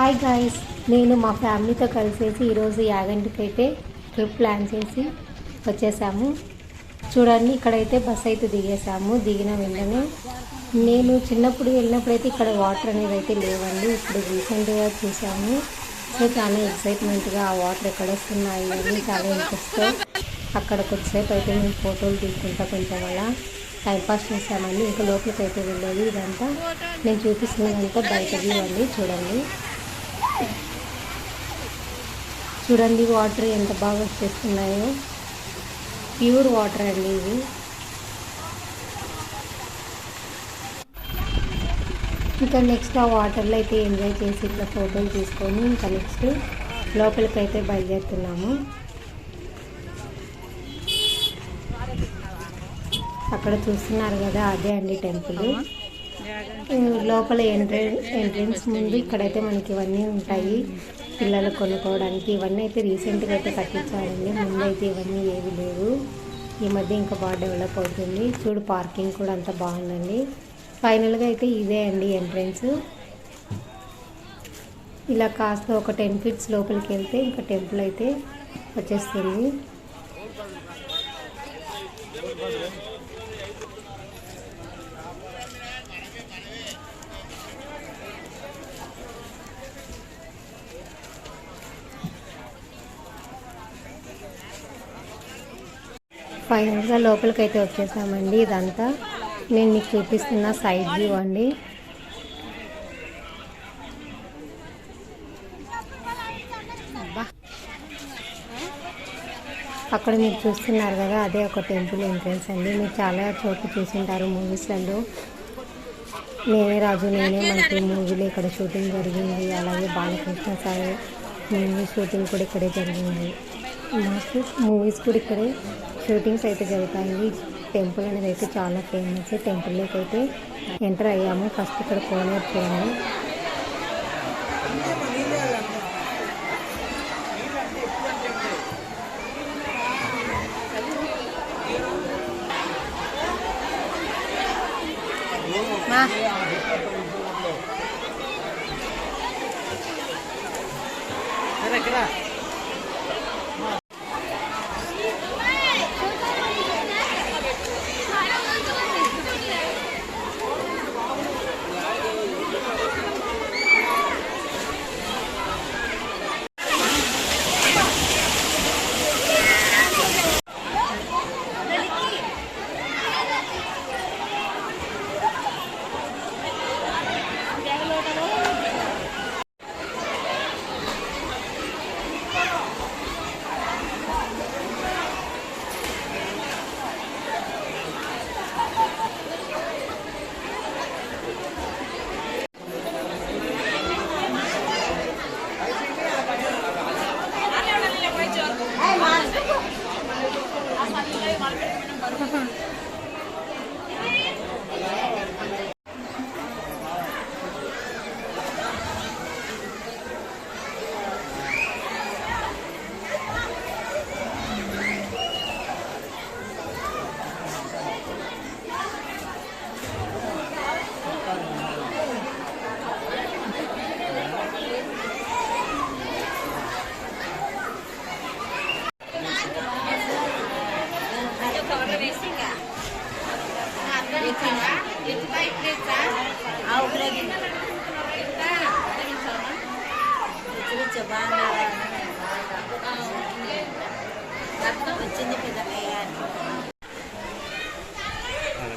Hi guys నేను మా ఫ్యామిలీతో కలిసేసి ఈరోజు యాగంటికి అయితే ట్రిప్ ప్లాన్ చేసి వచ్చేసాము. చూడండి ఇక్కడైతే బస్ అయితే దిగేసాము. దిగిన వెంటనే నేను చిన్నప్పుడు వెళ్ళినప్పుడు అయితే ఇక్కడ వాటర్ అనేది అయితే లేవండి. ఇప్పుడు రీసెంట్గా చూసాము. సో చాలా ఎక్సైట్మెంట్గా ఆ వాటర్ ఎక్కడ వస్తున్నాయి అని చాలా ఇంట్రెస్ట్తో అక్కడ కొద్దిసేపు అయితే మేము ఫోటోలు తీసుకుంటా కొంచెం అలా టైంపాస్ చేసామండి. ఇంకా లోపలికి అయితే వెళ్ళేది ఇదంతా. నేను చూపిస్తున్నదంతా బయట వ్యూ అండి చూడండి. చూడండి వాటర్ ఎంత బాగా వచ్చేస్తున్నాయో. ప్యూర్ వాటర్ అండి ఇవి ఇంకా నెక్స్ట్ ఆ వాటర్లో అయితే ఎంజాయ్ చేసి ఇట్లా ఫోటోలు తీసుకొని ఇంకా నెక్స్ట్ లోపలికి అయితే బయలుదేరుతున్నాము. అక్కడ చూస్తున్నారు కదా అదే అండి టెంపుల్. లోపల ఎంట్రీ ఎంట్రన్స్ ముందు ఇక్కడైతే మనకి ఇవన్నీ ఉంటాయి. పిల్లలు కొనుక్కోవడానికి ఇవన్నీ అయితే రీసెంట్గా అయితే కట్టించాలండి ముందు అయితే ఇవన్నీ ఏవి లేవు. ఈ మధ్య ఇంకా బాగా డెవలప్ అవుతుంది. చూడు పార్కింగ్ కూడా అంత బాగుందండి. ఫైనల్గా అయితే ఇదే అండి ఎంట్రన్స్. ఇలా కాస్త ఒక టెన్ ఫీట్స్ లోపలికి వెళ్తే ఇంకా టెంపుల్ అయితే వచ్చేస్తుంది. ఫైనల్గా లోపలికి అయితే వచ్చేసామండి ఇదంతా. నేను మీకు చూపిస్తున్న సైడ్ వ్యూ అండి. అక్కడ మీరు చూస్తున్నారు కదా అదే ఒక టెంపుల్ ఎంట్రన్స్ అండి. మీరు చాలా చోట్ల చూసింటారు మూవీస్లలో. నేనే రాజు నేనే మనకి మూవీలో ఇక్కడ షూటింగ్ జరిగింది. అలాగే బాలకృష్ణ సార్ మూవీ షూటింగ్ కూడా ఇక్కడే జరిగింది. మాకు మూవీస్ కూడా ఇక్కడే షూటింగ్స్ అయితే జరుగుతాయి. టెంపుల్ అనేది అయితే చాలా ఫేమస్ టెంపుల్లోకి అయితే ఎంటర్ అయ్యాము. ఫస్ట్ ఇక్కడ కోనేరు చూడండి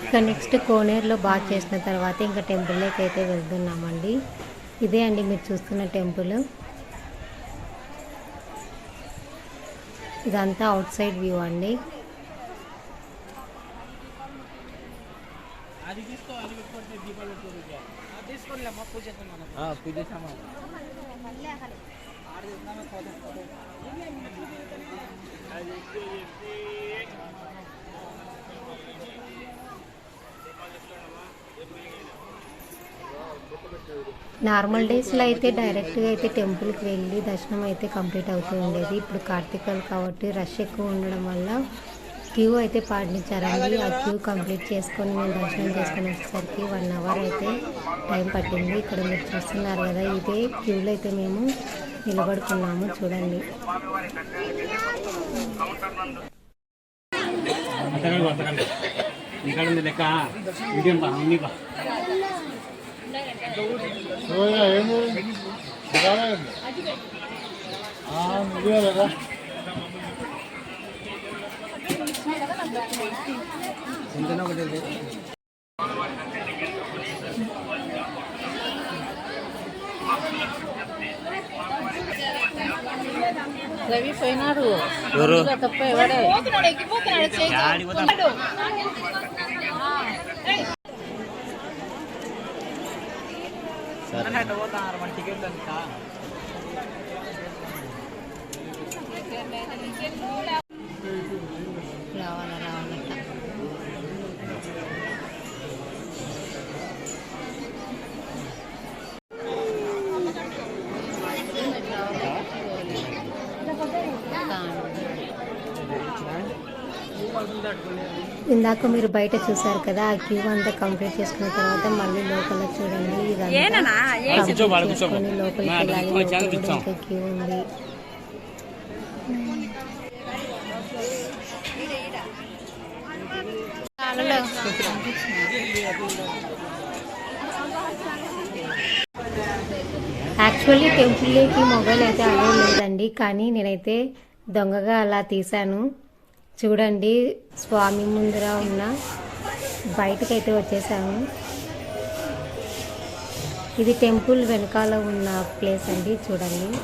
ఇంకా నెక్స్ట్ కోనేరులో బాగా చేసిన తర్వాత ఇంకా టెంపుల్లోకి అయితే వెళ్తున్నామండి. ఇదే అండి మీరు చూస్తున్న టెంపుల్. ఇదంతా అవుట్ సైడ్ వ్యూ అండి. పూజ సామాన్ నార్మల్ డేస్లో అయితే డైరెక్ట్గా అయితే టెంపుల్కి వెళ్ళి దర్శనం అయితే కంప్లీట్ అవుతూ ఉండేది. ఇప్పుడు కార్తీకాలు కాబట్టి రష్ ఎక్కువ ఉండడం వల్ల క్యూ అయితే పాటించారండి. ఆ క్యూ కంప్లీట్ చేసుకొని మేము దర్శనం చేసుకొని వచ్చేసరికి వన్ అవర్ అయితే టైం పట్టింది. ఇక్కడ మీరు చూస్తున్నారు కదా ఇదే క్యూలో అయితే మేము నిలబడుకున్నాము. చూడండి. అతగండి రవి పోయినాడు. తప్ప ఎవడే? యాడికి ఇందాక మీరు బయట చూసారు కదా ఆ క్యూ అంతా కంప్లీట్ చేసుకున్న తర్వాత మళ్ళీ లోపల చూడండి. ఇదంతా లోపలికి వెళ్ళాలి. క్యూ ఉంది. యాక్చువల్లీ టెంపుల్లోకి మొబైల్ అయితే అలో లేదండి కానీ నేనైతే దొంగగా అలా తీశాను. చూడండి స్వామి ముందర ఉన్న బయటకైతే వచ్చేసాము. ఇది టెంపుల్ వెనకాల ఉన్న ప్లేస్ అండి చూడండి.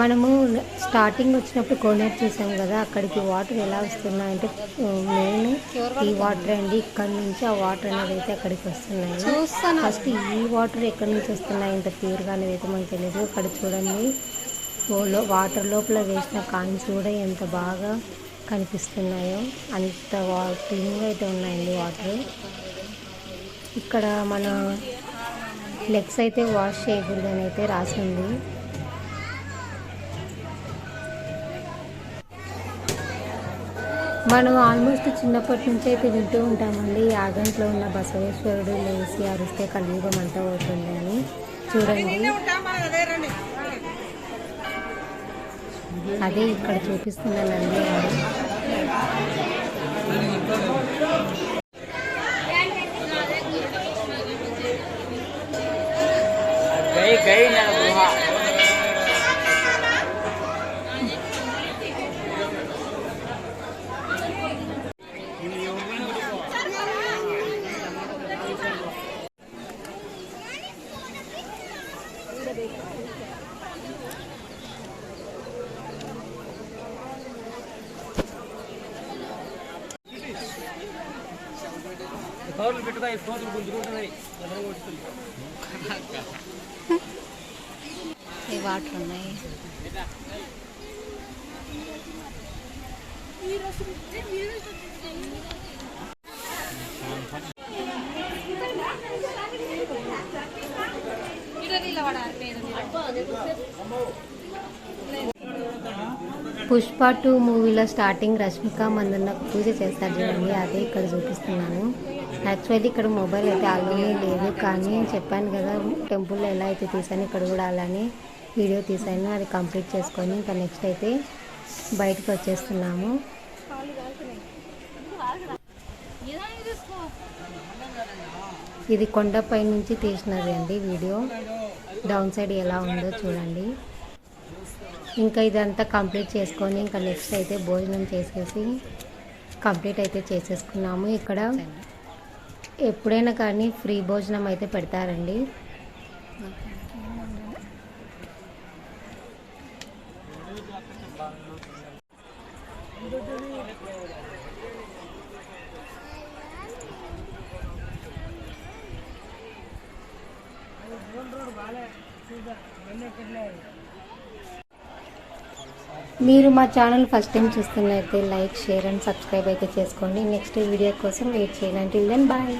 మనము స్టార్టింగ్ వచ్చినప్పుడు కోనేరు చూసాం కదా అక్కడికి వాటర్ ఎలా వస్తున్నాయంటే మెయిన్ ఈ వాటర్ అండి ఇక్కడ నుంచి ఆ వాటర్ అనేది అయితే అక్కడికి వస్తున్నాయి. ఫస్ట్ ఈ వాటర్ ఎక్కడి నుంచి వస్తున్నాయి ఇంత ప్యూర్గా అనేది అయితే మనకు తెలియదు అక్కడ చూడండి వాటర్ లోపల వేసిన కాయిన్స్ కూడా ఎంత బాగా కనిపిస్తున్నాయో అంత క్లీన్గా అయితే ఉన్నాయండి వాటర్ ఇక్కడ మన లెగ్స్ అయితే వాష్ చేయకూడదు అని అయితే రాసి మనం ఆల్మోస్ట్ చిన్నప్పటి నుంచి అయితే వింటూ ఉంటామండి. యాగంట్లో ఉన్న బసవేశ్వరుడు లేచి అరిస్తే కలియుగం అంతా అవుతుంది అని. చూడండి. అదే ఇక్కడ చూపిస్తున్నానండి గై గై కవర్లు పెట్టుకో ఫోన్లు గుంజుకుంటున్నాయి. ఈ వాటర్ ఉన్నాయి? పుష్ప టూ మూవీలో స్టార్టింగ్ రష్మిక మందన్న పూజ చేస్తారు చూడండి అదే ఇక్కడ చూపిస్తున్నాను. యాక్చువల్లీ ఇక్కడ మొబైల్ అయితే అలానే లేదు. కానీ చెప్పాను కదా టెంపుల్లో ఎలా అయితే తీసాను ఇక్కడ కూడా అలానే వీడియో తీసాను. అది కంప్లీట్ చేసుకొని ఇంకా నెక్స్ట్ అయితే బయటకు వచ్చేస్తున్నాము. ఇది కొండపై నుంచి తీసినది అండి వీడియో డౌన్ సైడ్ ఎలా ఉందో చూడండి. ఇంకా ఇదంతా కంప్లీట్ చేసుకొని ఇంకా నెక్స్ట్ అయితే భోజనం చేసేసి కంప్లీట్ అయితే చేసేసుకున్నాము. ఇక్కడ ఎప్పుడైనా కానీ ఫ్రీ భోజనం అయితే పెడతారండి. మీరు మా ఛానల్ ఫస్ట్ టైం చూస్తున్నైతే లైక్ షేర్ అండ్ సబ్స్క్రైబ్ అయితే చేసుకోండి. నెక్స్ట్ వీడియో కోసం వెయిట్ చేయండి. Then bye